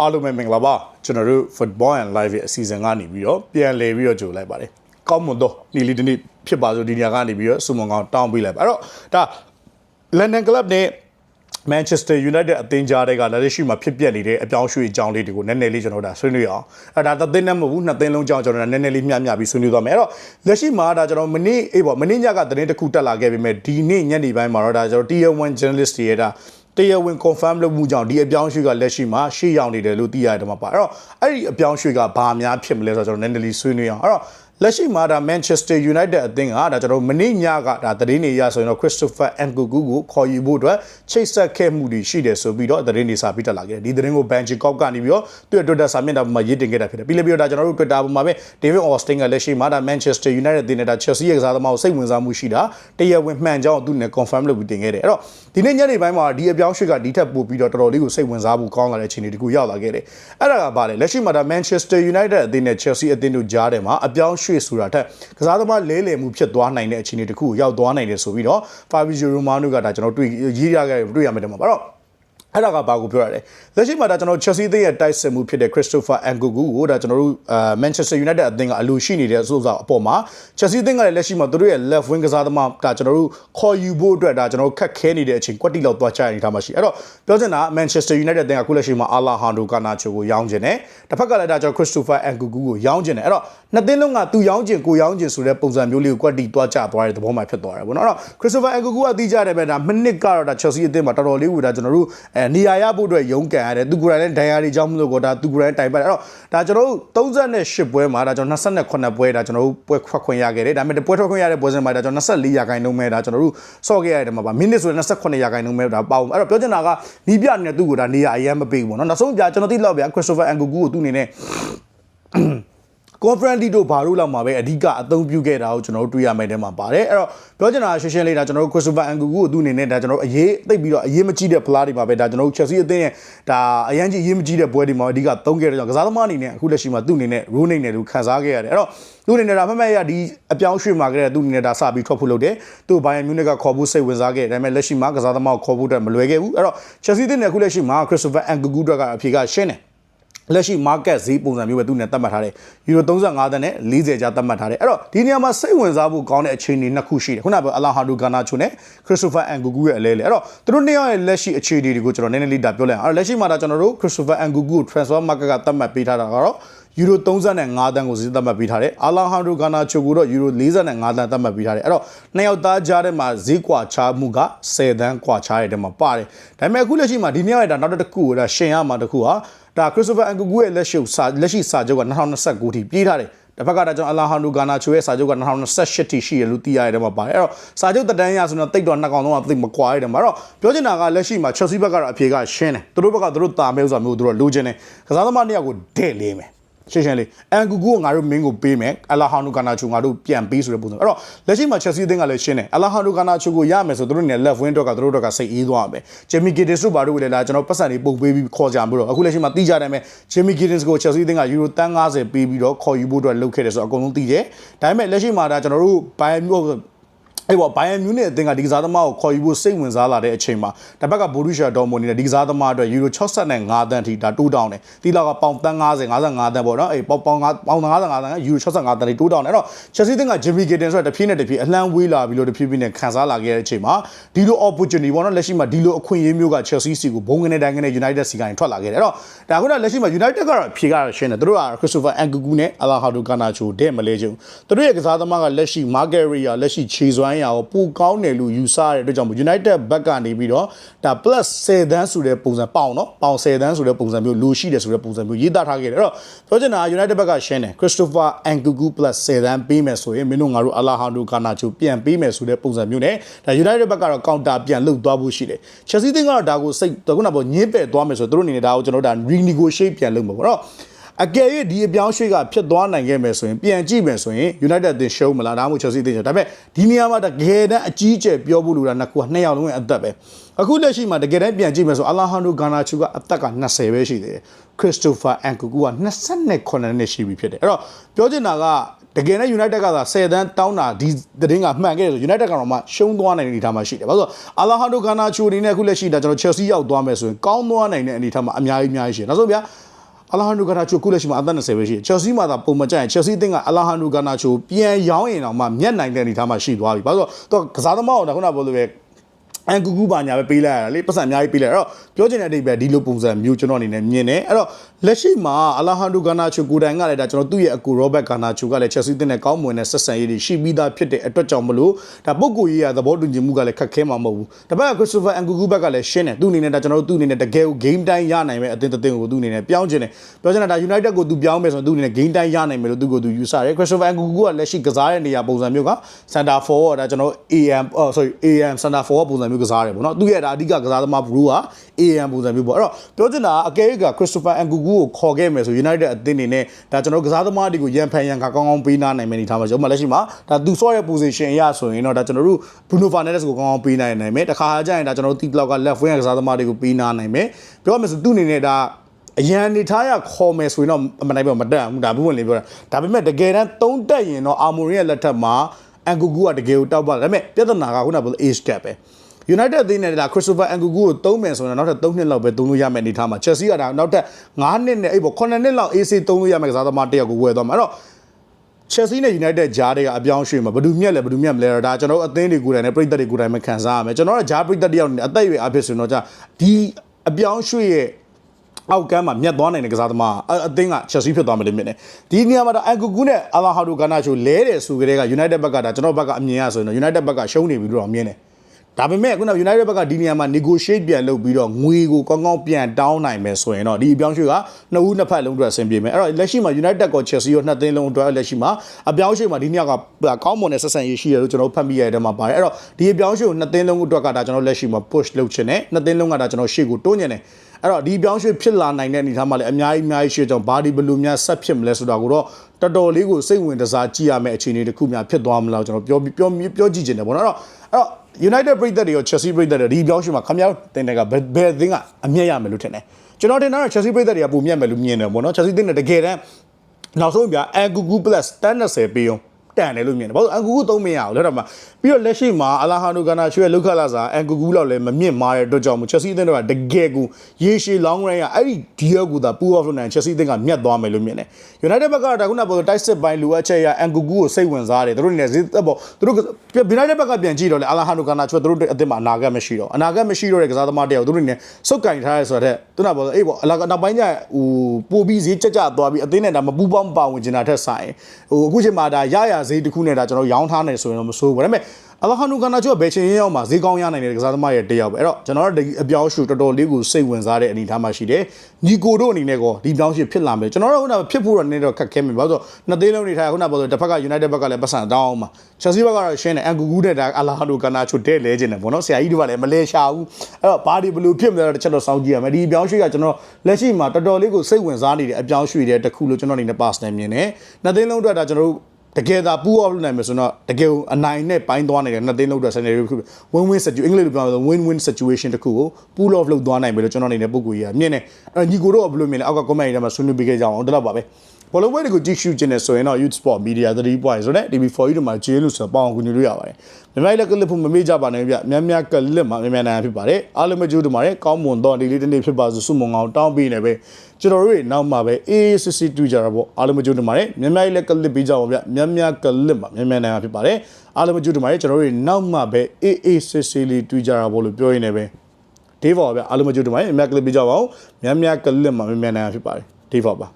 အားလုံးပဲမင်္ဂလာပါကျွန်တော်တို့ Football and Live ရဲ့အစီအစဉ်ကနေပြီးတော့ပြန်လည်ပြီးတော့ကြိုလိုက်ပါတယ်ကောင်းမွန်တော့နေ့လေးတစ်နေ့ဖြစ်ပါစို့ဒီနေရာကနေပြီးတော့စုမုံကောင်တောင်းပေးလိုက်ပါအဲ့တော့ဒါ London Club နဲ့ Manchester United အသင်းကြားတွေကလက်ရှိမှာဖြစ်ပျက်နေတဲ့အပြောင်းရွှေ့အကြောင်းလေးတွေကိုနည်းနည်းလေးကျွန်တော်တို့ဒါဆွေးနွေးအောင်အဲ့ဒါတစ်သင်းနဲ့မဟုတ်ဘူးနှစ်သင်းလုံးအကြောင်းကျွန်တော်တို့နည်းနည်းလေးမျှမျှပြီးဆွေးနွေးသွားမယ်အဲ့တော့လက်ရှိမှာဒါကျွန်တော်မနေ့အေးပေါ့မနေ့ညကသတင်းတစ်ခုတက်လာခဲ့ပေမဲ့ဒီနေ့ညနေပိုင်းမှာတော့ဒါကျွန်တော် Tier 1 journalist တွေရဲ့ဒါ တရားဝင် confirm လုပ်မှုကြောင့်ဒီအပြောင်းရွှေ့ကလက်ရှိမှာရှေ့ရောက်နေတယ်လို့သိရတယ်မှာပါအဲ့တော့အဲ့ဒီအပြောင်းရွှေ့ကဘာများဖြစ်မလဲဆိုတော့ကျွန်တော်နည်းနည်းလေးဆွေးနွေးအောင်အဲ့တော့ လက်ရှိမှာဒါ Manchester United အသင်းကဒါကျွန်တော်မနေ့ညကဒါသတင်းတွေရဆိုရင်တော့ Christopher Nkunku ကိုခေါ်ယူဖို့အတွက်ချိတ်ဆက်ခဲ့မှုတွေရှိတယ်ဆိုပြီးတော့သတင်းတွေစာပြီးတက်လာခဲ့တယ်ဒီသတင်းကို Bangkok ကနေပြီးတော့သူ့ရဲ့ Twitter စာမျက်နှာပေါ်မှာရေးတင်ခဲ့တာဖြစ်တယ်ပြီးလည်းပြီးတော့ဒါကျွန်တော်တို့ Twitter ပေါ်မှာပဲ David Austin ကလက်ရှိမှာဒါ Manchester United အသင်းနဲ့ဒါ Chelsea ရဲ့ကစားသမားကိုစိတ်ဝင်စားမှုရှိတာတရားဝင်မှန်ကြောင်းသူနဲ့ confirm လုပ်ပြီးတင်ခဲ့တယ်အဲ့တော့ဒီနေ့ညနေပိုင်းမှာဒီအပြောင်းရွှေ့ကဒီထက်ပိုပြီးတော့တော်တော်လေးကိုစိတ်ဝင်စားမှုကောင်းလာတဲ့အခြေအနေတခုရောက်လာခဲ့တယ်အဲ့ဒါကဘာလဲလက်ရှိမှာဒါ Manchester United အသင်းနဲ့ Chelsea အသင်းတို့ကြားထဲမှာအပြောင်းရွှေ့ဆိုတာထက်ကစားသမားလဲလှယ်မှုဖြစ်သွားနိုင်တဲ့အခြေအနေတခုကိုရောက်သွားနိုင်တယ်ဆိုပြီးတော့ Fabrizio Romano ကဒါကျွန်တော်တွေ့ရေးရခဲ့တွေ့ရမယ်တဲ့မှာပါတော့ အဲ့ဒါကဘာကိုပြောရလဲလက်ရှိမှာဒါကျွန်တော် Chelsea အသင်းရဲ့တိုက်စစ်မှုဖြစ်တဲ့ Christopher Nkunku ကိုဒါကျွန်တော်တို့အာ Manchester United အသင်းကအလိုရှိနေတဲ့စိုးစားအပေါ်မှာ Chelsea အသင်းကလည်းလက်ရှိမှာသူတို့ရဲ့ left wing ကစားသမားကကျွန်တော်တို့ခေါ်ယူဖို့အတွက်ဒါကျွန်တော်တို့ခက်ခဲနေတဲ့အချိန်ကွက်တိလောက်သွားချရနေတာမှရှိအဲ့တော့ပြောချင်တာ Manchester United အသင်းကခုလက်ရှိမှာ Alejandro Garnacho ကိုရောင်းချင်တယ်တစ်ဖက်ကလည်းဒါကျွန်တော် Christopher Nkunku ကိုရောင်းချင်တယ်အဲ့တော့နှစ်သင်းလုံးကသူရောင်းချင်ကိုရောင်းချင်ဆိုတဲ့ပုံစံမျိုးလေးကိုကွက်တိသွားချသွားတဲ့သဘောမှဖြစ်သွားတယ်ပေါ့နော်အဲ့တော့ Christopher Nkunku ကတီးကြတယ်ပဲဒါမိနစ်ကတော့ဒါ Chelsea အသင်းမှာတော်တော်လေးကိုဒါကျွန်တော်တို့အဲနေရာရဖို့အတွက်ရုန်းကန်ရတယ်သူကိုယ်တိုင်လည်းဒိုင်ယာတွေကြောင်းမလို့ကိုဒါသူကိုယ်တိုင်တိုင်ပတ်တယ်အဲ့တော့ဒါကျွန်တော်တို့38ပွဲမှာဒါကျွန်တော်28ပွဲဒါကျွန်တော်တို့ပွဲခွက်ခွင့်ရခဲ့တယ်ဒါပေမဲ့ပွဲထွက်ခွင့်ရတဲ့ပွဲစဉ်မှာဒါကျွန်တော်24ရာခိုင်နှုန်းပဲဒါကျွန်တော်တို့ဆော့ခဲ့ရတယ်မှာပါမိနစ်ဆိုရင်28ရာခိုင်နှုန်းပဲဒါပေါ့အဲ့တော့ပြောချင်တာကနီးပြနေတဲ့သူ့ကိုဒါနေရာအရင်မပေးဘူးပေါ့နော်နောက်ဆုံးပြကျွန်တော်သိလောက်ဗျာ Christopher Nkunku ကိုသူ့အနေနဲ့ conference league တို့ဘာလို့လောက်မှာပဲအဓိကအသုံးပြုခဲ့တာကိုကျွန်တော်တို့တွေ့ရမယ်တဲ့မှာပါတယ်အဲ့တော့ပြောချင်တာရှင်းရှင်းလေးဒါကျွန်တော်တို့ Christopher Nkunku ကိုသူ့အနေနဲ့ဒါကျွန်တော်တို့အရေးသိပ်ပြီးတော့အရေးမကြီးတဲ့ဖလားတွေမှာပဲဒါကျွန်တော်တို့ Chelsea အသင်းရဲ့ဒါအရန်ကြီးအရေးမကြီးတဲ့ပွဲတွေမှာအဓိကသုံးခဲ့တဲ့ကြောင့်ကစားသမားအနေနဲ့အခုလက်ရှိမှာသူ့အနေနဲ့ role နေတယ်လို့ခံစားခဲ့ရတယ်အဲ့တော့သူ့အနေနဲ့ဒါမှတ်မှတ်ရဒီအပြောင်းရွှေ့မှာကြတဲ့သူ့အနေနဲ့ဒါစပြီးထွက်ဖို့လုပ်တယ်သူ့ဘိုင်ယန်မြူနစ်ကခေါ်ဖို့စိတ်ဝင်စားခဲ့တယ်ဒါပေမဲ့လက်ရှိမှာကစားသမားကိုခေါ်ဖို့အတွက်မလွယ်ခဲ့ဘူးအဲ့တော့ Chelsea အသင်းနဲ့အခုလက်ရှိမှာ Christopher Nkunku တို့ကအဖြေကရှင်းတယ် လက်ရှိ market ဈေးပုံစံမျိုးပဲသူနဲ့သတ်မှတ်ထားတယ်ယူရို35တန်းနဲ့40ကျားသတ်မှတ်ထားတယ်အဲ့တော့ဒီနေရာမှာစိတ်ဝင်စားဖို့ကောင်းတဲ့အခြေအနေနှစ်ခုရှိတယ်ခုနကအလာဟာဒူဂါနာချိုနဲ့ခရစ်စတိုဖာအန်ဂူဂူရဲ့အလဲလေအဲ့တော့သူတို့နှစ်ယောက်ရဲ့လက်ရှိအခြေအနေတွေကိုကျွန်တော်နည်းနည်းလေးဒါပြောလိုက်အောင်အဲ့တော့လက်ရှိမှာဒါကျွန်တော်တို့ခရစ်စတိုဖာအန်ဂူဂူကို transfer market ကသတ်မှတ်ပေးထားတာကတော့ ယူရို35တန်းကိုဈေးသတ်မှတ်ပေးထားတယ်အာလာဟန်ဒိုဂါနာချိုကိုတော့ယူရို45တန်းသတ်မှတ်ပေးထားတယ်အဲ့တော့နှစ်ယောက်သားကြားထဲမှာဈေးကွာခြားမှုက10တန်းကွာခြားတဲ့ထဲမှာပါတယ်ဒါပေမဲ့အခုလက်ရှိမှာဒီနှစ်ယောက်ရဲ့ဒါနောက်တစ်ခုကိုဒါရှင်ရမှာတစ်ခုဟာဒါခရစ်စတိုဖာအန်ကူကူရဲ့လက်ရှိစာလက်ရှိစာချုပ်က2029ထိပြေးထားတယ်တစ်ဖက်ကဒါကြောင့်အလာဟန်ဒူဂါနာချိုရဲ့စာချုပ်က2028ထိရှိရလို့သိရတဲ့မှာပါတယ်အဲ့တော့စာချုပ်တက်တန်းရဆိုတော့တိတ်တော့နှစ်ကောင်တော့သိမကွာရတယ်မှာတော့ပြောချင်တာကလက်ရှိမှာ Chelsea ဘက်ကတော့အဖြေကရှင်းတယ်သူတို့ဘက်ကသူတို့တာမဲဥစ္စာမျိုးသူတို့လိုချင်တယ်ကစားသမားနှစ်ယောက်ကိုတဲ့လေးမယ် ရှင်းရှင်းလေးအန်ကူကူကိုငါတို့မင်းကိုပေးမယ်အလာဟန်ဒူဂါနာချိုငါတို့ပြန်ပေးဆိုတဲ့ပုံစံအဲ့တော့လက်ရှိမှာ Chelsea အသင်းကလည်းရှင်းတယ်အလာဟန်ဒူဂါနာချိုကိုရမယ်ဆိုသူတို့နေ left wing တော့ကသူတို့တော့ကစိတ်အေးသွားမယ်ဂျီမီဂီတင်စ်တို့ဘာလို့လဲလားကျွန်တော်ပတ်စံတွေပုံပေးပြီးခေါ်ကြမှာတော့အခုလက်ရှိမှာတီးကြတယ်မယ်ဂျီမီဂီတင်စ်ကို Chelsea အသင်းကယူရို350ပေးပြီးတော့ခေါ်ယူဖို့အတွက်လုပ်ခဲ့တယ်ဆိုတော့အကုန်လုံးသိတယ်ဒါပေမဲ့လက်ရှိမှာဒါကျွန်တော်တို့ဘိုင်မျိုး အဲ့ပေါ့ဘိုင်ယန်မြူနစ်အသင်းကဒီကစားသမားကိုခေါ်ယူဖို့စိတ်ဝင်စားလာတဲ့အချိန်မှာတစ်ဘက်ကဘော်ရူရှာဒေါ်မွန်နေတဲ့ဒီကစားသမားအတွက်ယူရို65တန်းထိဒါတိုးတောင်းတယ်တီလာကပေါင်တန်း90 55တန်းပေါ့နော်အေးပေါင်ပေါင်ပေါင်55တန်းကယူရို65တန်းထိတိုးတောင်းတယ်အဲ့တော့ချက်စီသင်းကဂျီမီဂီတင်ဆိုတဲ့တဖြည်းနဲ့တဖြည်းအလှမ်းဝေးလာပြီးလို့တဖြည်းဖြည်းနဲ့ခံစားလာခဲ့တဲ့အချိန်မှာဒီလို opportunity ပေါ့နော်လက်ရှိမှာဒီလိုအခွင့်အရေးမျိုးက Chelsea စီကိုဘုံကနေတိုင်းကနေ United စီကနေထွက်လာခဲ့တယ်အဲ့တော့ဒါခုနလက်ရှိမှာ United ကတော့ဖြေကတော့ရှင်းတယ်သူတို့က Christopher Nkunku နဲ့ Alejandro Garnacho တဲ့မလဲချင်သူတို့ရဲ့ကစားသမားကလက်ရှိ Margaria လက်ရှိခြေစွမ်းရာကိုပိုကောင်းတယ်လို့ယူဆရတဲ့အတွက်ကြောင့် United ဘက်ကနေပြီးတော့ဒါ plus 10တန်းဆိုတဲ့ပုံစံပေါင်နော်ပေါင်10တန်းဆိုတဲ့ပုံစံမျိုးလိုရှိတယ်ဆိုတဲ့ပုံစံမျိုးရေးသားထားခဲ့တယ်အဲ့တော့ပြောချင်တာ United ဘက်ကရှင်းတယ် Christopher Nkunku plus 10တန်းပေးမယ်ဆိုရင်မင်းတို့ငါတို့ Alejandro Garnacho ပြန်ပေးမယ်ဆိုတဲ့ပုံစံမျိုးနဲ့ဒါ United ဘက်ကတော့ counter ပြန်လုပ်သွားဖို့ရှိတယ် Chelsea တင်းကတော့ဒါကိုစိတ်ခုနကပေါ့ညင်းပယ်သွားမယ်ဆိုတော့သူတို့အနေနဲ့ဒါကိုကျွန်တော်တို့ဒါ renegotiate ပြန်လုပ်မှာပေါ့နော် အကယ်၍ဒီအပြောင်းရွှေ့ကဖြစ်သွားနိုင်ခဲ့မယ်ဆိုရင်ပြန်ကြည့်မယ်ဆိုရင် United အသင်းရှုံးမလားဒါမှမဟုတ် Chelsea အသင်းရှုံးဒါပေမဲ့ဒီနေရာမှာတကယ်တမ်းအကြီးကျယ်ပြောဖို့လိုတာနှစ်ခုကနှစ်ယောက်လုံးရဲ့အသက်ပဲအခုလက်ရှိမှာတကယ်တမ်းပြန်ကြည့်မယ်ဆိုအလာဟန်ဒိုဂါနာချူကအသက်က20ပဲရှိသေးတယ်ခရစ်စတိုဖာအန်ကူကူက29နှစ်ရှိပြီဖြစ်တယ်အဲ့တော့ပြောချင်တာကတကယ်နဲ့ United ကသာ10တန်းတောင်းတာဒီသတင်းကမှန်ခဲ့တယ်ဆို United ကတော့မှရှုံးသွားနိုင်တဲ့အနေအထားမှာရှိတယ်။ဘာလို့လဲဆိုတော့ Alejandro Garnacho အနေနဲ့အခုလက်ရှိဒါကျွန်တော် Chelsea ရောက်သွားမယ်ဆိုရင်ကောင်းသွားနိုင်တဲ့အနေအထားမှာအများကြီးအများကြီးရှိတယ်။နောက်ဆုံးဗျာ Alejandro Garnacho ခုလက်ရှိမှာအသက်20ပဲရှိတယ်။ Chelsea မှာသာပုံမကျရင် Chelsea အသင်းက Alejandro Garnacho ပြန်ရောင်းရင်တော့မှမျက်နိုင်တဲ့အနေအထားမှာရှိသွားပြီ။ဘာလို့လဲဆိုတော့သူကကစားသမားကိုဒါခုနကပြောလို့ပဲ အန်ကူကူပါညာပဲပေးလိုက်ရတာလေပတ်စံအများကြီးပေးလိုက်ရတော့ပြောချင်တဲ့အတိတ်ပဲဒီလိုပုံစံမျိုးကျွန်တော်အနေနဲ့မြင်တယ်အဲ့တော့လက်ရှိမှာအလာဟန်ဒူဂါနာချိုကိုတိုင်ကလည်းဒါကျွန်တော်သူ့ရဲ့အကူရောဘတ်ဂါနာချိုကလည်းချက်စီတင်တဲ့ကောင်းမွန်တဲ့ဆက်ဆံရေးတွေရှိပြီးသားဖြစ်တဲ့အတွက်ကြောင့်မလို့ဒါပုဂ္ဂိုလ်ရေးရသဘောတူညီမှုကလည်းခက်ခဲမှာမဟုတ်ဘူးတပတ်ခရစ်စတိုဖာအန်ကူကူဘက်ကလည်းရှင်းတယ်သူ့အနေနဲ့ဒါကျွန်တော်တို့သူ့အနေနဲ့တကယ်ကို game time ရနိုင်မဲ့အသင်းတစ်သင်းကိုသူ့အနေနဲ့ပြောင်းချင်တယ်ပြောချင်တာဒါ United ကိုသူပြောင်းမယ်ဆိုရင်သူ့အနေနဲ့ game time ရနိုင်မယ်လို့သူ့ကိုသူယူဆတယ်ခရစ်စတိုဖာအန်ကူကူကလက်ရှိကစားတဲ့နေရာပုံစံမျိုးက center forward ဒါကျွန်တော် AM oh sorry AM center forward ပုံစံမျိုးကစားတယ်ပေါ့နော်သူ့ရဲ့ဒါအဓိကကစားသမားဘရူးက AM ပုံစံမျိုးပေါ့အဲ့တော့ပြောချင်တာအကဲကခရစ်စတိုဖာအန်ကူကူကိုခေါ်ခဲ့မယ်ဆို United အသင်းအနေနဲ့ဒါကျွန်တော်ကစားသမားတွေကိုရန်ဖန်ရန်ခါကောင်းကောင်းပေးနာနိုင်မယ်နေထားမှာကျွန်တော်လက်ရှိမှာဒါသူဆော့ရဲ့ position အရဆိုရင်တော့ဒါကျွန်တော်တို့ Bruno Fernandes ကိုကောင်းကောင်းပေးနိုင်နိုင်မယ်တခါကျရင်ဒါကျွန်တော်တို့တီပလောက်က left wing ကစားသမားတွေကိုပေးနာနိုင်မယ်ပြောရမယ်ဆိုသူ့အနေနဲ့ဒါအရန်နေထားရခေါ်မယ်ဆိုရင်တော့မနိုင်ပါမတက်ဘူးဒါဘူးဝင်လေးပြောတာဒါပေမဲ့တကယ်တမ်းသုံးတက်ရင်တော့အာမိုရီရဲ့လက်ထက်မှာအန်ကူကူကတကယ်ကိုတောက်ပါဒါပေမဲ့ပြဿနာကခုနကပြောလို့ age gap ပဲ United အသင်းနဲ့ဒါ Christopher Nkunku ကိုသုံးမယ်ဆိုရင်နောက်ထပ်3နှစ်လောက်ပဲသုံးလို့ရမယ်အနေထားမှာ Chelsea ကဒါနောက်ထပ်9နှစ်နဲ့အဲ့ပေါ်9နှစ်လောက် AC သုံးလို့ရမယ်ကစားသမားတစ်ယောက်ကိုဝယ်သွားမှာအဲ့တော့ Chelsea နဲ့ United ဂျားတွေကအပြောင်းရွှေ့မှာဘယ်သူမြက်လဲဘယ်သူမြက်မလဲတော့ဒါကျွန်တော်တို့အသင်းတွေကိုယ်တိုင်နဲ့ပြည်သက်တွေကိုယ်တိုင်မှခံစားရမယ်ကျွန်တော်တို့ဂျားပြည်သက်တယောက်နဲ့အသက်အရွယ်အဖြစ်ဆိုရင်တော့じゃဒီအပြောင်းရွှေ့ရဲ့အောက်ကမ်းမှာမြတ်သွားနိုင်တဲ့ကစားသမားအအသင်းက Chelsea ဖြစ်သွားမယ်လို့မြင်တယ်ဒီနေရာမှာတော့အန်ကူကူနဲ့အာလာဟာဒိုဂါနာချိုလဲတယ်ဆိုကြတဲ့က United ဘက်ကဒါကျွန်တော်ဘက်ကအမြင်ရဆိုရင်တော့ United ဘက်ကရှုံးနေပြီလို့တော့မြင်တယ် ဒါပေမဲ့ခုန United ဘက်ကဒီနေရာမှာ negotiate ပြန်လုပ်ပြီးတော့ငွေကိုကောင်းကောင်းပြန်တောင်းနိုင်မယ်ဆိုရင်တော့ဒီအပြောင်းရွှေ့ကနှစ်ဦးနှစ်ဖက်လုံးအတွက်အဆင်ပြေမယ်အဲ့တော့လက်ရှိမှာ United ကော Chelsea ရောနှစ်သင်းလုံးအတွက်လက်ရှိမှာအပြောင်းရွှေ့မှာဒီနှစ်ယောက်ကကောင်းမွန်တဲ့ဆက်ဆံရေးရှိတယ်လို့ကျွန်တော်ဖတ်မိရတဲ့မှာပါတယ်အဲ့တော့ဒီအပြောင်းရွှေ့ကိုနှစ်သင်းလုံးအတွက်ကဒါကျွန်တော်လက်ရှိမှာ push လုပ်ချင်တယ်နှစ်သင်းလုံးကဒါကျွန်တော်ရှေ့ကိုတွန်းညင်တယ် အဲ့တော့ဒီပြောင်းရွှေ့ဖြစ်လာနိုင်တဲ့အနေအထားမှာလည်းအများကြီးအများကြီးရှိကြောင်းဘာဒီဘလူးများဆက်ဖြစ်မလဲဆိုတာကိုတော့တော်တော်လေးကိုစိတ်ဝင်စားကြည့်ရမယ့်အခြေအနေတစ်ခုများဖြစ်သွားမလားကျွန်တော်ပြောပြောပြောကြည့်ချင်တယ်ပေါ့နော်အဲ့တော့အဲ့တော့ United ပြည်သက်တွေရော Chelsea ပြည်သက်တွေဒီပြောင်းရွှေ့မှာခမရောက်တင်တဲ့ကဘယ်ဘယ်အသင်းကအမြတ်ရမယ်လို့ထင်တယ်ကျွန်တော်တင်တာက Chelsea ပြည်သက်တွေကပုံမြတ်မယ်လို့မြင်တယ်ပေါ့နော် Chelsea တင်တဲ့တကယ်တမ်းနောက်ဆုံးပြ Agugu Plus 1090ပေးအောင် တန်တယ်လို့မြင်တယ်ဘာလို့အန်ကူကူသုံးမရအောင်လဲတော့မှပြီးတော့လက်ရှိမှာအလာဟာနိုဂါနာချွေရဲ့လောက်ခလာစာအန်ကူကူလောက်လည်းမမြင့်မားတဲ့အတွက်ကြောင့်မို့ချက်စီအသင်းတို့ကတကယ်ကိုရေရှည် long run ကအဲ့ဒီဒီယောကူသာပူအော့လုပ်နိုင်ချက်စီအသင်းကမြတ်သွားမယ်လို့မြင်တယ် United ဘက်ကဒါခုနကပြောတိုက်စစ်ပိုင်းလိုအပ်ချက်ရအန်ကူကူကိုစိတ်ဝင်စားတယ်သူတို့နေဈေးသက်ပေါ့သူတို့ United ဘက်ကပြန်ကြည့်တော့လေအလာဟာနိုဂါနာချွေသူတို့အသင်းမှာအနာဂတ်မရှိတော့အနာဂတ်မရှိတော့တဲ့ကစားသမားတယောက်သူတို့နေစုပ်ကင်ထားရဲဆိုတော့သူကပြောအေးပေါ့အလာနောက်ပိုင်းကျဟိုပို့ပြီးဈေးကြကြသွားပြီးအသင်းနဲ့ဒါမပူပေါင်းမပါဝင်ကျင်တာထက်ဆိုင်ဟိုအခုချိန်မှာဒါရရဈေးတစ်ခုနဲ့ဒါကျွန်တော်ရောင်းထားနေဆိုရင်တော့မဆိုးဘူးဒါပေမဲ့အလဟန်နူကနာချိုဘယ်ချိန်ရောက်မှာဈေးကောင်းရနိုင်တဲ့ကစားသမားရဲ့တယောက်ပဲအဲ့တော့ကျွန်တော်တို့အပြောင်းရှူတော်တော်လေးကိုစိတ်ဝင်စားတဲ့အနေအထားမှာရှိတယ်ညီကိုတို့အနေနဲ့ကောဒီပြောင်းရှူဖြစ်လာမယ်ကျွန်တော်တို့ခုနကဖြစ်ဖို့တော့နည်းတော့ခက်ခဲမယ်ဘာလို့ဆိုနှစ်သေးလုံးနေထားခုနကပြောဆိုတစ်ဖက်က United ဘက်ကလည်းပတ်စံတောင်းအောင်မှာ Chelsea ဘက်ကတော့ရှင်းတယ်အန်ကူကူတဲ့ဒါအလဟန်နူကနာချိုတဲ့လဲခြင်းတယ်ပေါ့နော်ဆရာကြီးတို့ကလည်းမလဲရှာဘူးအဲ့တော့ဘာဒီဘလူးဖြစ်မလဲတော့တစ်ချက်တော့စောင့်ကြည့်ရမယ်ဒီပြောင်းရှူကကျွန်တော်လက်ရှိမှာတော်တော်လေးကိုစိတ်ဝင်စားနေတဲ့အပြောင်းရှူတဲ့တစ်ခုလို့ကျွန်တော်အနေနဲ့ personal မြင်တယ်နှစ်သေးလုံးအတွက်ဒါကျွန်တော်တို့ တကယ်သာပူအော့လုပ်နိုင်မယ်ဆိုတော့တကယ်အနိုင်နဲ့ပိုင်းသွားနေတဲ့နှစ်သိန်းလောက်တဲ့ scenario တစ်ခု win win situation အင်္ဂလိပ်လိုပြောလို့ win win situation တစ်ခုကို pull off လုပ်သွားနိုင်မယ်လို့ကျွန်တော်အနေနဲ့ပုံကိုကြီးကမြင်တယ်အဲ့ညီကိုတို့ကဘယ်လိုမြင်လဲအောက်က comment ထဲမှာဆွေးနွေးပေးခဲ့ကြအောင်ဒီလောက်ပါပဲဘောလုံးပွဲတွေကိုကြည့်ရှုခြင်းနဲ့ဆိုရင်တော့ Youth Sport Media 3 point ဆိုတဲ့ TV4 တို့မှာဂျေးလို့ဆိုတော့ပေါအောင်ကူညီလို့ရပါတယ်မြန်မာလက်ကလစ်ဖို့မမေ့ကြပါနဲ့ဗျများများကလစ်မှာများများနိုင်ဖြစ်ပါတယ်အားလုံးပဲကြိုးတို့မှာကောင်းမွန်တော့ဒီလေးတစ်နေ့ဖြစ်ပါစို့ဆုမွန်အောင်တောင်းပေးနေပဲကျွန်တော်တို့နောက်မှာပဲအေးစစ်စစ်တူကြတာပေါ့အားလုံးပဲကြိုးတို့မှာများများလက်ကလစ်ပေးကြပါဗျများများကလစ်မှာများများနိုင်ဖြစ်ပါတယ်အားလုံးပဲကြိုးတို့မှာကျွန်တော်တို့နောက်မှာပဲအေးအေးစစ်စစ်လေးတူကြတာပေါ့လို့ပြောရင်းနေပဲဒေးဗော်ဗျအားလုံးပဲကြိုးတို့မှာများများကလစ်ပေးကြပါအောင်များများကလစ်မှာများများနိုင်ဖြစ်ပါတယ်ဒေးဗော်ပါ